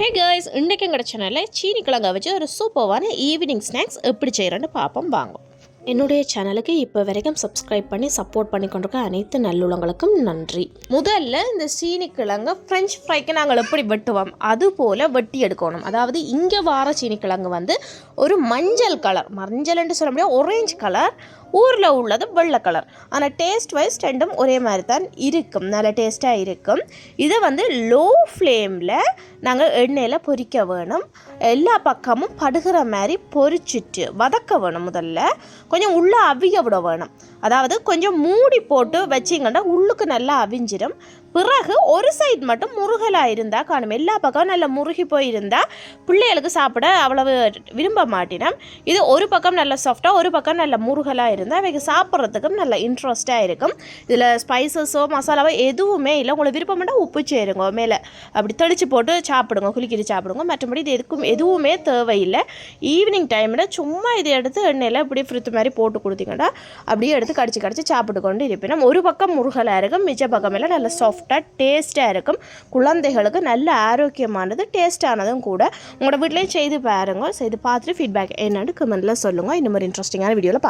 ஹே girls இன்றைக்கு கிடச்ச சேனலில் சீனி கிழங்க வச்சு ஒரு சூப்பரான ஈவினிங் ஸ்நாக்ஸ் எப்படி செய்கிறேன்னு பார்ப்போம் வாங்க. என்னுடைய சேனலுக்கு இப்போ வரைக்கும் சப்ஸ்கிரைப் பண்ணி சப்போர்ட் பண்ணி கொண்டிருக்க அனைத்து நல்லுள்ளங்களுக்கும் நன்றி. முதல்ல இந்த சீனி கிழங்கு ஃப்ரெஞ்ச் ஃப்ரைக்கு நாங்கள் எப்படி வெட்டுவோம்? அது போல் வெட்டி எடுக்கணும். அதாவது இங்கே வார சீனி கிழங்கு வந்து ஒரு மஞ்சள் கலர் மஞ்சள்னு சொல்ல முடியாது ஒரேஞ்ச் கலர் ஊரில் உள்ளது வெள்ளை கலர் ஆனால் டேஸ்ட் வைஸ் ரெண்டும் ஒரே மாதிரி தான் இருக்கும். நல்ல டேஸ்ட்டாக இருக்கும். இதை வந்து லோ ஃப்ளேமில் நாங்கள் எண்ணெயில் பொரிக்க வேணும். எல்லா பக்கமும் படுகிற மாதிரி பொரிச்சிட்டு வதக்க வேணும் முதல்ல. கொஞ்சம் உள்ளே அவிய விட வேணும். அதாவது கொஞ்சம் மூடி போட்டு வச்சிங்கன்னா உள்ளுக்கு நல்லா அவிஞ்சிடும் பிறகு ஒரு சைடு மட்டும் முருகலாக இருந்தால் காணும். எல்லா பக்கமும் நல்லா முருகி போயிருந்தால் பிள்ளைகளுக்கு சாப்பிட அவ்வளவு விரும்ப மாட்டினோம். இது ஒரு பக்கம் நல்ல சாஃப்டாக ஒரு பக்கம் நல்ல முருகலாக இருந்தால் அவைக்கு சாப்பிட்றதுக்கும் நல்ல இன்ட்ரெஸ்ட்டாக இருக்கும். இதில் ஸ்பைசஸோ மசாலாவோ எதுவுமே இல்லை. உங்களுக்கு விருப்பம்னா உப்பு சேருங்க. மேலே அப்படி தெளித்து போட்டு சாப்பிடுங்க குளிக்கிட்டு சாப்பிடுங்க. மற்றபடி இது எதுக்கும் எதுவுமே தேவையில்லை. ஈவினிங் டைமில் சும்மா இதை எடுத்து எண்ணெயில் இப்படி ஃப்ரித்து மாதிரி போட்டு கொடுத்தீங்கன்னா அப்படியே எடுத்து கடிச்சு கடிச்சு சாப்பிட்டு கொண்டு இருப்பினும் ஒரு பக்கம் முருகலாக இருக்கும் மிச்ச பக்கம் எல்லாம் நல்ல சாஃப்டாக டேஸ்ட்டாக இருக்கும். குழந்தைகளுக்கு நல்ல ஆரோக்கியமானது டேஸ்ட்டானதும் கூட. உங்களோட வீட்லேயும் செய்து பாருங்க. செய்து பார்த்துட்டு ஃபீட்பேக் என்னன்னு கமெண்ட்டில் சொல்லுங்கள் இந்த மாதிரி இன்ட்ரெஸ்டிங்கான வீடியோவில்